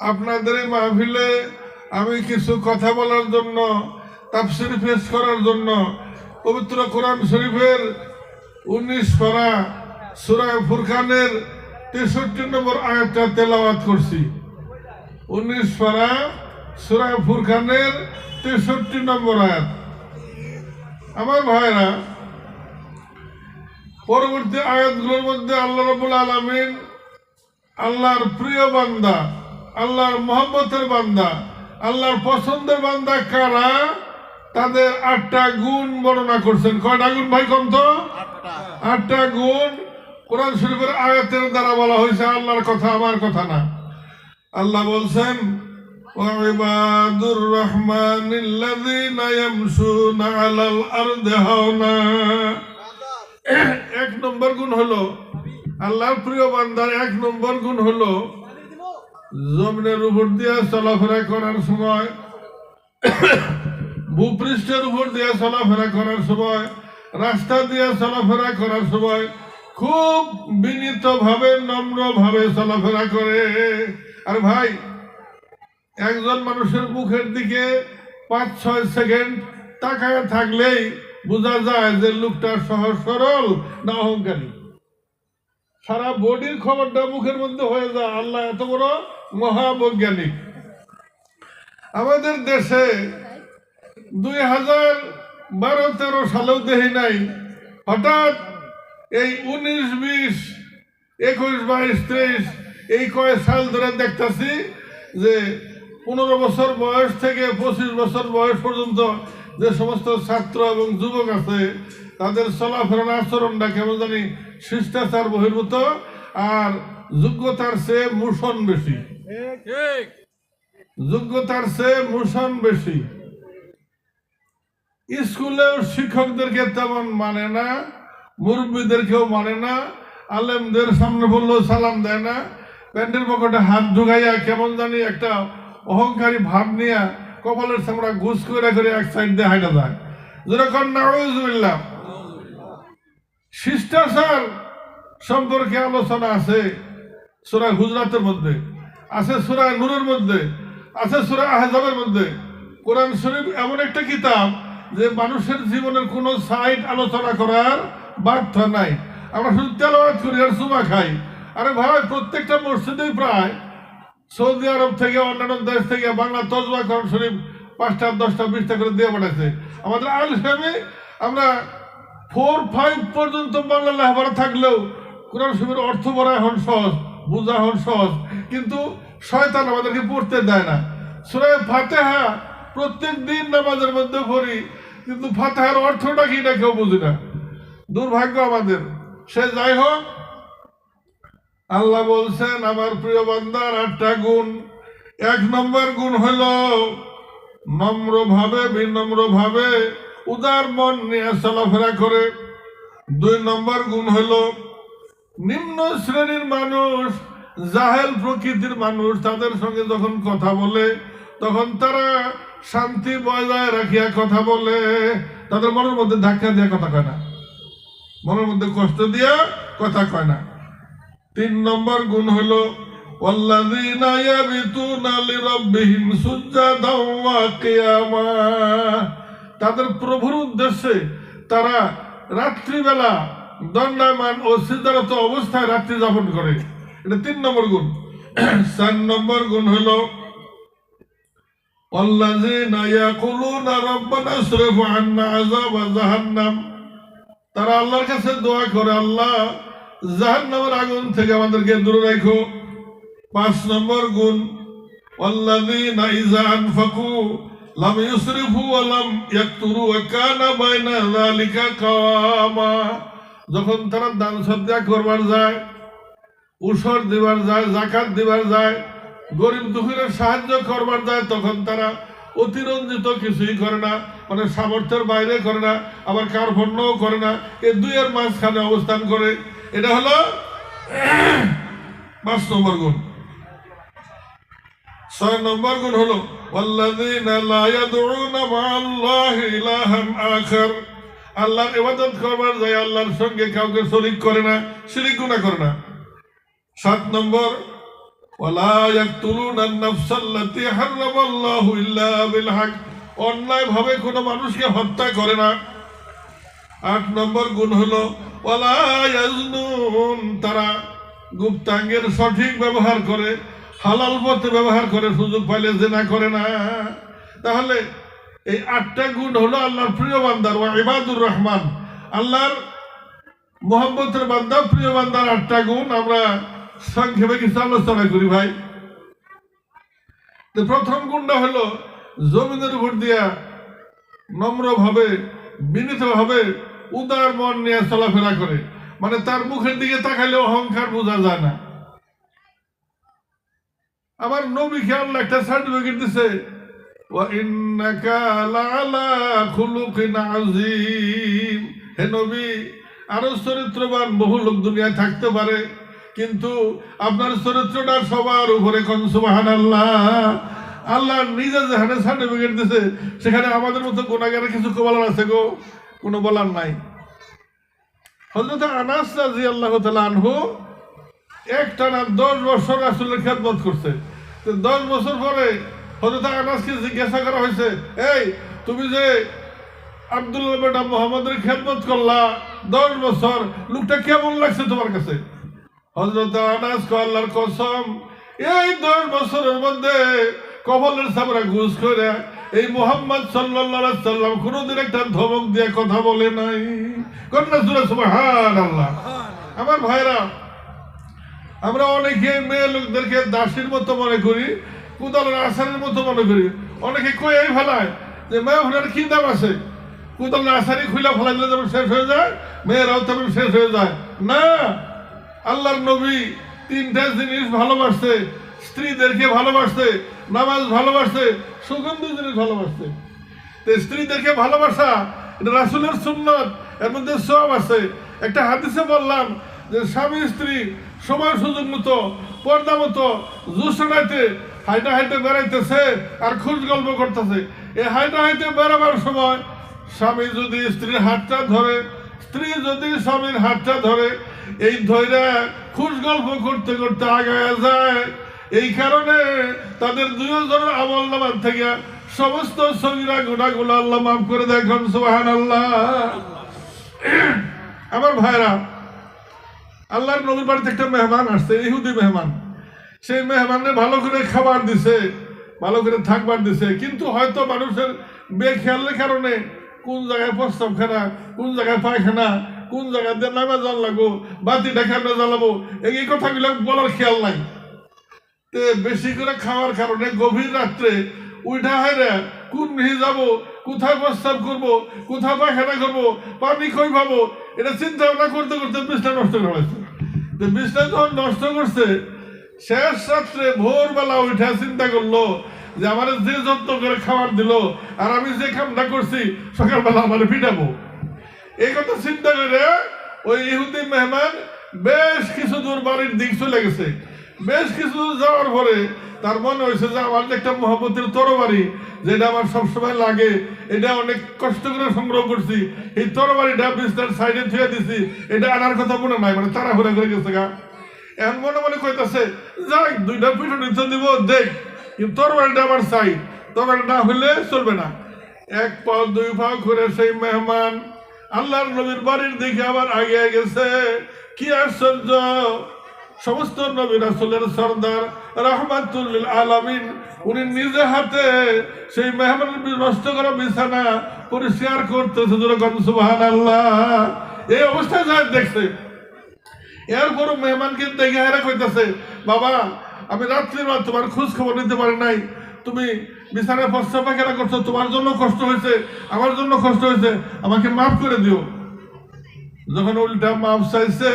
আপনাদের এই মাহফিলে আমি কিছু কথা বলার জন্য, তাফসির পেশ করার জন্য পবিত্র কোরআন শরীফের উনিশ পারা সুরায় ফুরকানের তেষট্টি নম্বর আয়াতটা তেলাওয়াত করছি। উনিশ পারা সুরায় ফুরকানের তেষট্টি নম্বর আয়াত। আমার ভাইরা, পরবর্তী আয়াতগুলোর মধ্যে আল্লাহ রবুল আলমিন আল্লাহর প্রিয় বান্দা আল্লাহর মহব্বতের বান্দা আল্লাহর পছন্দের বান্দা কারা তাদের আটটা গুণ বর্ণনা করছেন কয়টা গুণ ভাই কম তো আটটা গুণ কোরআন শরীফের আয়াতের দ্বারা বলা হয়েছে আল্লাহর কথা আমার কথা না আল্লাহ বলছেন وعباد الرحمن الذين يمشون على الأرض هونا এক নম্বর গুণ হলো আল্লাহর প্রিয় বান্দার এক নম্বর গুণ হলো জমিনের উপর দিয়ে চলাফেরা করার সময়, ভূপৃষ্ঠের উপর দিয়ে চলাফেরা করার সময়, রাস্তা দিয়ে চলাফেরা করার সময় খুব বিনীত ভাবে নম্র ভাবে চলাফেরা করে। আর ভাই, একজন মানুষের মুখের দিকে পাঁচ ছয় সেকেন্ড তাকায় থাকলেই বোঝা যায় যে লোকটা সহজ সরল না অহংকারী। সারা বডির খবরটা মুখের মধ্যে হয়ে যায়। আল্লাহ এত বড় মহাবৈজ্ঞানিক। আমাদের দেশে দুই হাজার বারো, তেরো সালেও দেখি নাই। হঠাৎ এই উনিশ, বিশ, একুশ, বাইশ তেইশ এই কয়েক সাল ধরে দেখতেছি যে পনেরো বছর বয়স থেকে পঁচিশ বছর বয়স পর্যন্ত যে সমস্ত ছাত্র এবং যুবক আছে তাদের চলাফেরার আচরণটা কেমন জানি শিষ্টাচার বহির্ভূত আর যোগ্যতার চেয়ে মোশন বেশি। যোগ্যতার চেয়ে মোশন বেশি। স্কুলেও শিক্ষকদেরকে তেমন মানে না মুরব্বীদেরকেও মানে না আলেমদের সামনে বললেও সালাম দেয় না প্যান্টের পকেটে হাত ঢুকাইয়া কেমন জানি একটা অহংকারী ভাব নিয়ে কপালের সামনে ঘুষ করে করে এক সাইড দিয়ে হাইটা যায়। যেরকম নাউজুবিল্লাহ শিষ্টাচার সম্পর্কে আলোচনা আছে সুরা গুজরাতের মধ্যে, আছে সুরা নূরের মধ্যে, আছে সুরা আহজাবের মধ্যে। কোরআন শরীফ এমন একটা কিতাব যে মানুষের জীবনের কোনো সাইড আলোচনা করার বাধ্য নাই। আমরা শুধু তেলাওয়াত করি আর সুমা খাই। আরে ভাই, প্রত্যেকটা মসজিদেই প্রায় সৌদি আরব থেকে, অন্যান্য দেশ থেকে, বাংলা তজবা কোরআন শরীফ পাঁচটা, দশটা, বিশটা করে দিয়ে পাঠাচ্ছে আমাদের আল আমরা ফোর ফাইভ পর্যন্ত বাংলা লেখাপড়া থাকলেও কোরআন শরীফের অর্থ বলা এখন সহজ, বোঝা এখন সহজ, কিন্তু শয়তান আমাদেরকে পড়তে দেয় না। সুরায় ফাতেহা প্রত্যেক দিন নামাজের মধ্যে পড়ি, কিন্তু ফাতেহার অর্থটা কি না কেউ বুঝি না। দুর্ভাগ্য আমাদের। সে যাই হোক, আল্লাহ বলছেন, আমার প্রিয় বান্দার আটটা গুণ। এক নম্বর গুণ হল নম্র ভাবে বিনম্র ভাবে উদার মন নিয়ে চলাফেরা করে দুই নম্বর গুণ হল নিম্ন শ্রেণীর মানুষ জাহেল প্রকৃতির মানুষ তাদের সঙ্গে যখন কথা বলে তখন তারা শান্তি বজায় রাখিয়া কথা বলে তাদের মনের মধ্যে ধাক্কা দিয়ে কথা কয় না মনের মধ্যে কষ্ট দিয়া কথা কয় না তিন নম্বর গুণ হলো والذين يبيتون لربهم سجدا وقياما তাদের প্রভুর উদ্দেশ্যে তারা রাত্রিবেলা দণ্ডায়মান ও সিদ্ধারত অবস্থায় রাত্রি যাপন করে। এটা তিন নম্বর গুণ। চার নম্বর গুণ হল তারা আল্লাহর কাছে দোয়া করে, আল্লাহ আগুন থেকে আমাদেরকে দূরে রাখো। পাঁচ নম্বর গুণ লাম ইউসরিফু ولم লাম وكان بين ذلك قواما. যখন তারা দান সদ্যা করবার যায়, উসর দিবার যায়, জাকাত দিবার যায়, গরিব দুঃখীরা সাহায্য করবার যায়, তখন তারা অতিরঞ্জিত কিছুই করে না মানে সামর্থ্যের বাইরে করে না, আবার কার ভণ্যও করে না। এ দুইয়ের মাঝখানে অবস্থান করে, এটা হলো পাঁচ নম্বর গুণ। ছয় নম্বর গুণ হলো আল্লাহর ইবাদত করবার যায়, আল্লাহর সঙ্গে কাউকে শরিক করে না, শিরিক গুণা করে না। সাত নম্বর অন্যায় ভাবে কোনো মানুষকে হত্যা করে না। আট নম্বর গুণ হলো ওলা তারা গুপ্তাঙ্গের সঠিক ব্যবহার করে। হালাল পথে ব্যবহার করে সুযোগ পাইলে জেনা করে না। তাহলে এই আটটা গুণ হলো আল্লাহর প্রিয় বান্দার ইবাদুর রহমান। আল্লাহর মোহাম্মতের বান্দা, প্রিয় বান্দার আটটা গুণ আমরা সংক্ষেপে কিছু আলোচনা করি ভাই। তো প্রথম গুণটা হলো জমিনের উপর দিয়া নম্রভাবে, বিনীতভাবে উদার মন নিয়ে চলাফেরা করে। মানে তার মুখের দিকে তাকাইলে অহংকার বোঝা যায় না। আমার নবীকে আল্লাহ একটা সার্টিফিকেট দিছে। হে নবী, আরও চরিত্রবান বহু লোক দুনিয়ায় থাকতে পারে, কিন্তু আপনার চরিত্রটা সবার উপরে কনসুবাহান আল্লাহ আল্লাহ নিজে যেখানে সার্টিফিকেট দিছে, সেখানে আমাদের মতো গোনাগারে কিছু বলার আছে গো? কোনো বলার নাই। হজরত আনাস রাজি আল্লাহ তালা আনহু একটানা দশ বছর রাসুলের খেদমত করছে। দশ বছর পরে হজরত আনাসকে জিজ্ঞাসা করা হয়েছে, এই, তুমি যে আব্দুল্লাহ বেটা মোহাম্মদের খেদমত করলা দশ বছর, লোকটা কেমন লাগছে তোমার কাছে? হজরত আনাস আল্লাহর কসম, এই দশ বছরের মধ্যে কবলের সামরা ঘুষ করে এই মোহাম্মদ সাল্লাল্লাহু সাল্লাম কোনোদিন একটা ধমক দিয়ে কথা বলে নাই। কন্যা সুরা আল্লাহ আমার ভাইরা আমরা অনেকে মেয়ে লোকদেরকে দাসীর মতো মনে করি, কুদালের আসারের মতো মনে করি। অনেকে কই ফেলায় যে, মেয়ে ফেলার কি দাম আছে। কুদালের আসারি খুলে ফেলাইলে যেমন শেষ হয়ে যায়, মেয়েরাও তেমন শেষ হয়ে যায়। না, আল্লাহর নবী তিনটা জিনিস ভালোবাসছে, স্ত্রীদেরকে ভালোবাসছে, নামাজ ভালোবাসছে, সুগন্ধি জিনিস ভালোবাসছে। তো স্ত্রীদেরকে ভালোবাসা, এটা রাসুলের সুন্নত, এর মধ্যে সব আছে। একটা হাদিসে বললাম যে, স্বামী স্ত্রী সময় সুযোগ মতো, পর্দা মতো জুসনাইতে হাইটা হাইটে বেড়াইতেছে আর খুশ গল্প করতেছে। এই হাইটা হাইটে বেড়াবার সময় স্বামী যদি স্ত্রীর হাতটা ধরে, স্ত্রী যদি স্বামীর হাতটা ধরে, এই ধৈর্য খুশ গল্প করতে করতে আগে যায়। এই কারণে তাদের দুজনের আমল নামান থেকে সমস্ত সঙ্গীরা গুণাগুলো আল্লাহ মাফ করে দেখুন সুবাহান আল্লাহ আমার ভাইরা আল্লাহর নবীর বাড়িতে একটা মেহমান আসছে, ইহুদি মেহমান। সেই মেহমানে ভালো করে খাবার দিছে, ভালো করে থাকবার দিছে। কিন্তু হয়তো মানুষের বেখেয়ালের কারণে কোন জায়গায় প্রস্তাবখানা, কোন জায়গায় পায়খানা, কোন জায়গায় দিয়ে নামে জল লাগবো, বাতি দেখানো জ্বালাবো এই কথাগুলো বলার খেয়াল নাই। তে বেশি করে খাওয়ার কারণে গভীর রাত্রে উঠা হয় কোন নিয়ে যাব? কোথায় প্রস্তাব করব? কোথায় পায়খানা করব? পানি কই পাবো? এটা চিন্তা ভাবনা করতে করতে বিছনা নষ্ট করে ফেলেছে। তো যখন নষ্ট করছে, শেষ রাত্রে ভোরবেলা উঠে চিন্তা করল যে আমার যে যত্ন করে খাবার দিল আর আমি যে কামটা করছি, সকালবেলা আমার পিটাবো। এই কথা চিন্তা করে ওই ইহুদি মেহমান বেশ কিছু দূর বাড়ির দিক চলে গেছে। বেশ কিছু যাওয়ার পরে তার মনে হয়েছে যে আমার একটা মহাপতির তরবারি, যেটা আমার সবসময় লাগে, এটা অনেক কষ্ট করে সংগ্রহ করছি। এই তরবারিটা বিস্তার সাইডে থুয়ে দিছি, এটা আনার কথা মনে নাই মানে তারা ঘুরে করে গেছে গা। এখন মনে মনে কইতাছে, যাই, দুইটা পিছন নিচে দিব, দেখ কিন্তু তরবারিটা আমার চাই, তরবারি না হইলে চলবে না। এক পাও, দুই পাও করে সেই মেহমান, আল্লাহর নবীর বাড়ির দিকে আবার আগে গেছে। কি আশ্চর্য! সমস্ত নবী রাসুলের সর্দার রহমাতুল্লিল আলামিন, উনি নিজে হাতে সেই মেহমানের নষ্ট করা বিছানা পরিষ্কার করতেছে, যেরকম সুবাহান আল্লাহ এই অবস্থায় যায় দেখছে এরপরও মেহমানকে দেখে হেরা কইতাছে বাবা, আমি রাত্রির রাত তোমার খোঁজ খবর নিতে পারি নাই। তুমি বিছানায় প্রস্তাব পায়খানা করছ, তোমার জন্য কষ্ট হয়েছে, আমার জন্য কষ্ট হয়েছে, আমাকে মাফ করে দিও। যখন উল্টা মাফ চাইছে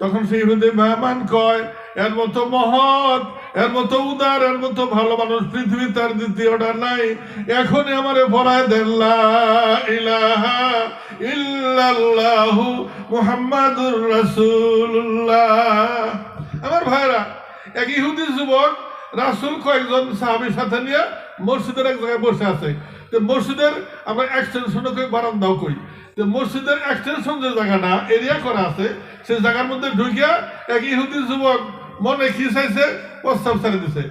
তখন সেই হুদে মেহমান কয়? এর মতো মহৎ, এর মতো উদার, এর মতো ভালো মানুষ পৃথিবী তার দ্বিতীয়টা নাই। এখনই আমারে পড়ায় দেন ইলাহা মুহাম্মাদুর রাসূলুল্লাহ। আমার ভাইরা, এক ইহুদি যুবক রাসূল কয়েকজন সাহাবীর সাথে নিয়ে মসজিদের এক জায়গায় বসে আছে। তো মসজিদের আমরা এক্সটেনশনও কই বারান্দাও কই মসজিদের এক্সটেনশন যে জায়গাটা এরিয়া করা আছে, সেই জায়গার মধ্যে ঢুকিয়া এক ইহুদি যুবক মনে কি চাইছে প্রস্তাব ছেড়ে দিছে।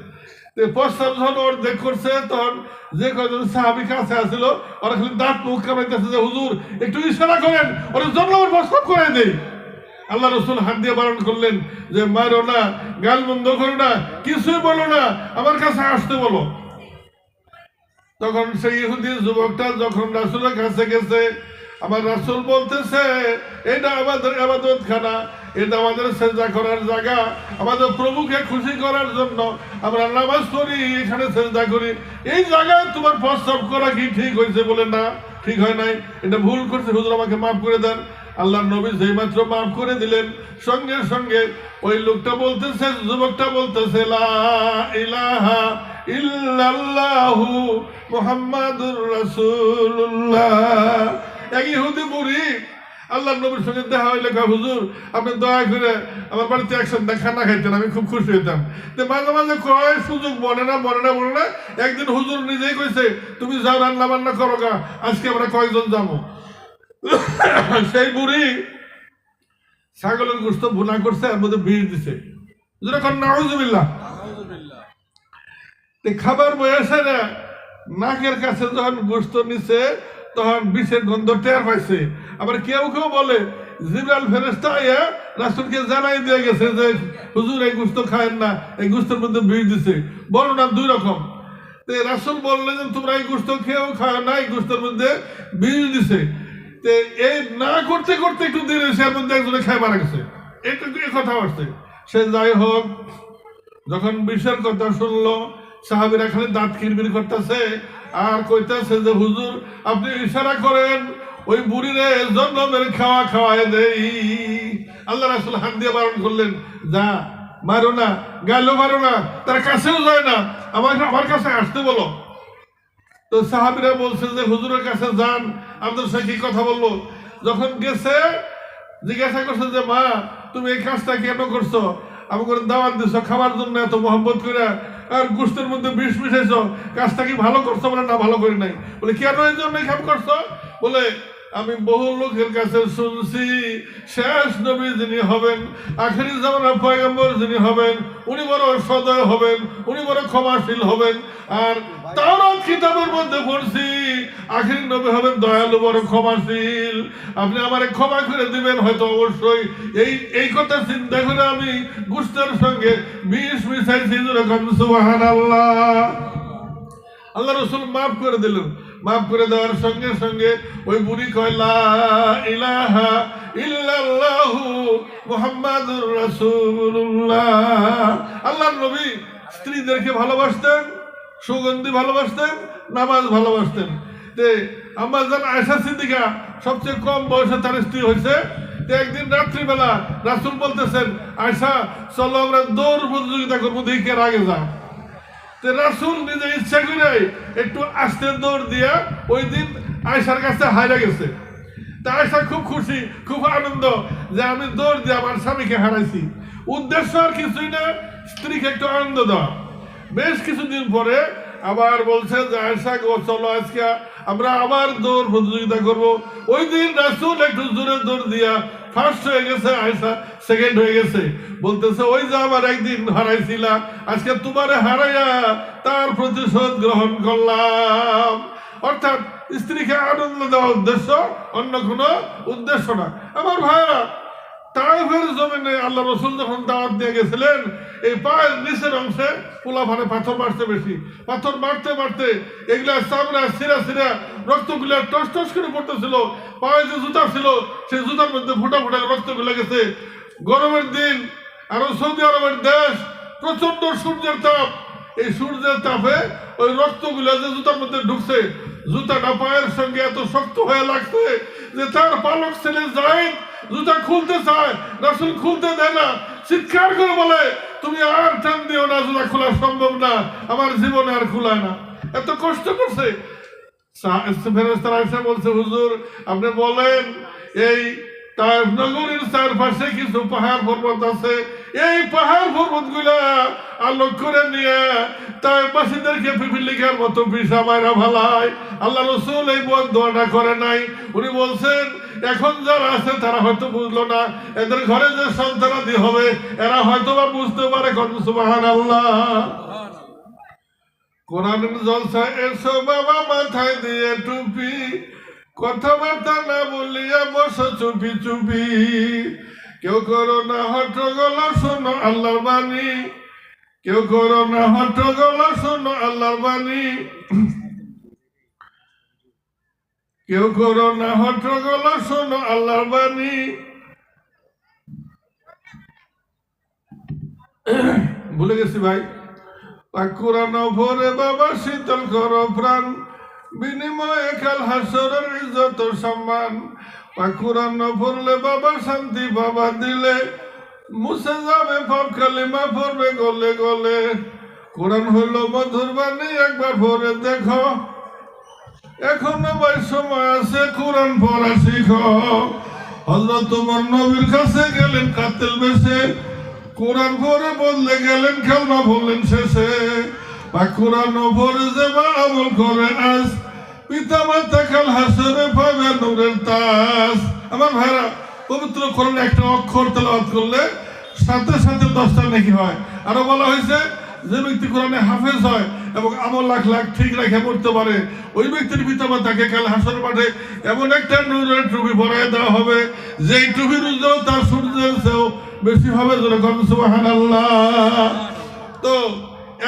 প্রস্তাব যখন ওর দেখ করছে, তখন যে কয়জন সাহাবি কাছে আসছিল, ওরা খালি দাঁত মুখ কামাইতেছে যে, হুজুর, একটু ইশারা করেন ওরা জন্মের প্রস্তাব করে দেয় আল্লাহ রসুল হাত দিয়ে বারণ করলেন যে, মারো না, গাল বন্ধ করো না, কিছুই বলো না, আমার কাছে আসতে বলো। তখন সেই ইহুদি যুবকটা যখন রাসুলের কাছে গেছে আমার রাসুল বলতেছে, এটা আমাদের আবাদত খানা এটা আমাদের সেজা করার জায়গা, আমাদের প্রভুকে খুশি করার জন্য আমরা নামাজ পড়ি, এখানে সেজা করি। এই জায়গায় তোমার প্রস্তাব করা কি ঠিক হয়েছে বলে না? ঠিক হয় নাই? এটা ভুল করছে। হুজুর আমাকে মাফ করে দেন। আল্লাহ নবী যেই মাত্র মাফ করে দিলেন, সঙ্গে সঙ্গে ওই লোকটা বলতেছে, যুবকটা বলতেছে ইলাহা ইল্লাল্লাহু মুহাম্মাদুর এক ইহুদি বুড়ি আল্লাহ নবীর সঙ্গে দেখা হইলে হুজুর, আপনি দয়া করে আমার বাড়িতে একসাথে খানা খাইতেন, আমি খুব খুশি হইতাম। মাঝে মাঝে কয়, সুযোগ বনে না বনে না বনে না। একদিন হুজুর নিজেই কইছে, তুমি যাও রান্না বান্না করো গা, আজকে আমরা কয়জন যাব? সেই বুড়ি ছাগলের গোস্ত ভুনা করছে আর মধ্যে বিষ দিছে। খাবার বয়সে না, নাকের কাছে যখন গোস্ত নিছে তখন বিষের গন্ধ টের পাইছে। আবার কেউ কেউ বলে জিব্রাল ফেরেস্তা ইয়া রাসুলকে জানাই দিয়ে গেছে যে, হুজুর, এই গোস্ত খায়েন না, এই গোস্তের মধ্যে বিষ দিছে। বর্ণনা দুই রকম। তো রাসুল বললেন যে, তোমরা এই গোস্ত খেয়েও খাও না, এই গোস্তের মধ্যে বিষ দিছে। তো এই না করতে করতে একটু দিন এসে মধ্যে একজনে খাই মারা গেছে। এই কথা আসছে সে যাই হোক, যখন বিষের কথা শুনলো, সাহাবিরা খালি দাঁত কিরবির করতেছে আর কইতেছে যে, হুজুর, আপনি ইশারা করেন, ওই বুড়িরে জন্মের খাওয়া খাওয়ায় দেই। আল্লাহ রাসুল হাত দিয়ে বারণ করলেন, যা, মারো না গেলো মারো না, তার কাছেও যায় না, আমার আমার কাছে আসতে বলো। তো সাহাবিরা বলছে যে, হুজুরের কাছে যান। সাথে কি কথা বলল, যখন গেছে, জিজ্ঞাসা করছে যে, মা, তুমি এই কাজটা কেন করছ? আমাকে দাওয়াত দিছো, খাবার জন্য এত মোহাম্মত করে আর গোষ্ঠের মধ্যে বিষ মিশাইছ। কাজটা কি ভালো করছ বলে? না, ভালো করি নাই। বলে, কেন এই জন্য খেপ করছ? বলে আমি বহু লোকের কাছে শুনছি, শেষ নবী যিনি হবেন, আখেরি জামানা পয়গম্বর যিনি হবেন, উনি বড় সদয় হবেন, উনি বড় ক্ষমাশীল হবেন, আর তাওরাত কিতাবের মধ্যে পড়ছি, আখেরি নবী হবেন দয়ালু, বড় ক্ষমাশীল। আপনি আমারে ক্ষমা করে দিবেন হয়তো অবশ্যই। এই এই কথা চিন্তা করে আমি গুস্তের সঙ্গে বিষ মিশাইছি যেরকম সুবাহান আল্লাহ আল্লাহ রসুল মাফ করে দিলেন। মাফ করে দেওয়ার সঙ্গে সঙ্গে ওই বুড়ি কয়, লা ইলাহা নবী স্ত্রীদেরকে ভালোবাসতেন, সুগন্ধি ভালোবাসতেন, নামাজ ভালোবাসতেন। তে আমার জান আয়সা সিদ্দিকা সবচেয়ে কম বয়সে তার স্ত্রী হয়েছে একদিন রাত্রিবেলা রাসুল বলতেছেন আয়সা চলো আমরা দৌড় প্রতিযোগিতা করব, দেখি আগে যা রাসুল নিজে ইচ্ছা করে একটু আস্তে দৌড় দিয়া ওই দিন আয়সার কাছে হারা গেছে। তা আয়সা খুব খুশি, খুব আনন্দ যে আমি দৌড় দিয়ে আমার স্বামীকে হারাইছি। উদ্দেশ্য আর কিছুই না, স্ত্রীকে একটু আনন্দ দেওয়া বেশ কিছুদিন পরে আবার বলছে যে আয়সা গো, চলো আজকে আমরা আবার দৌড় প্রতিযোগিতা করব। ওই দিন রাসুল একটু জোরে দৌড় দিয়া ফার্স্ট হয়ে গেছে আয়সা সেকেন্ড হয়ে গেছে। বলতেছে, ওই যে আমার একদিন হারাইছিলা, আজকে তোমারে হারাইয়া তার প্রতিশোধ গ্রহণ করলাম। অর্থাৎ স্ত্রীকে আনন্দ দেওয়ার উদ্দেশ্য অন্য কোনো উদ্দেশ্য না। আমার ভাইরা তাইফের জমিনে আল্লাহ রসুল যখন দাওয়াত দিয়ে গেছিলেন, এই পায়ের নিচের অংশে পোলা ফানে পাথর মারতে বেশি। পাথর মারতে মারতে এগুলা চামড়া সিরা সিরা রক্তগুলা টস টস করে পড়তেছিল, পায়ে যে জুতা ছিল, সেই জুতার মধ্যে ফুটা ফুটা রক্তগুলা গেছে। গরমের দিন, আরও সৌদি আরবের দেশ প্রচণ্ড সূর্যের তাপ। এই সূর্যের তাপে ওই রক্তগুলা যে জুতার মধ্যে ঢুকছে, জুতাটা পায়ের সঙ্গে এত শক্ত হয়ে লাগছে যে তার পালক ছেলে যায় জুতা খুলতে চায়, রাসুল খুলতে দেয় না। চিৎকার করে বলে, তুমি আর টান দিও না, জুতা খোলা সম্ভব না, আমার জীবনে আর খোলায় না। এত কষ্ট করছে। ফেরেস্তারা বলছে, হুজুর, আপনি বলেন, এই তার নগরীর চারপাশে কিছু পাহাড় পর্বত আছে এই পাহাড় পর্বতগুলা আলোক করে নিয়ে তাই বাসীদেরকে পিপিলিকার মতো পিসা মায়েরা ভালায় আল্লাহ রসুল এই বদ দোয়াটা করে নাই। উনি বলছেন, এখন যারা আছে তারা হয়তো বুঝলো না, এদের ঘরে যে সন্তানাদি হবে, এরা হয়তো বা বুঝতে পারে কত সুবাহান আল্লাহ জলসা এসো বাবা মাথায় দিয়ে টুপি, কথাবার্তা না বলিয়া বসো চুপি চুপি। কেউ করো না হট্টগোল শোনো আল্লাহর বাণী। কেউ করো না হট্টগোল শোনো আল্লাহর বাণী। কেউ করো না হট্টগোল শোনো আল্লাহর বাণী। ভুলে গেছি ভাই। পাকুরানো ভোরে বাবা, শীতল কর প্রাণ। বিনিময়ে কাল হাসরের ইজ্জত ও সম্মান পাকুরানো ভরলে বাবা শান্তি, বাবা দিলে। মুছে যাবে পাপ কালিমা পড়বে গলে গলে। কোরআন হইল মধুর বাণী, একবার ভরে দেখো। এখনও ভাই সময় আছে, কোরআন পড়া শিখো। হজরত তোমার নবীর কাছে গেলেন কাতেল বেশে। কোরআন পরে বদলে গেলেন, খেলনা বললেন শেষে। বা কোরআন পরে যে আমল করে আজ তাস। পবিত্র একটা অক্ষর করলে সাথে সাথে দশটা নাকি হয়। বলা হয়েছে, যে ব্যক্তি হয় এবং লাখ লাখ ঠিক পড়তে পারে, ওই ব্যক্তির পিতা মাতাকে কাল হাসর মাঠে এমন একটা নূরের টুপি পরায় দেওয়া হবে, যেই টুপির উজ্জ্বল তার সূর্যের বেশি হবে তো,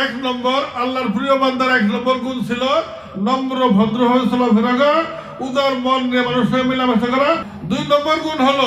এক নম্বর, আল্লাহর প্রিয় বান্দার এক নম্বর গুণ ছিল নম্র ভদ্র হয়ে চলাফেরা করা উদার মন নিয়ে মানুষের মেলামেশা করা। দুই নম্বর গুণ হলো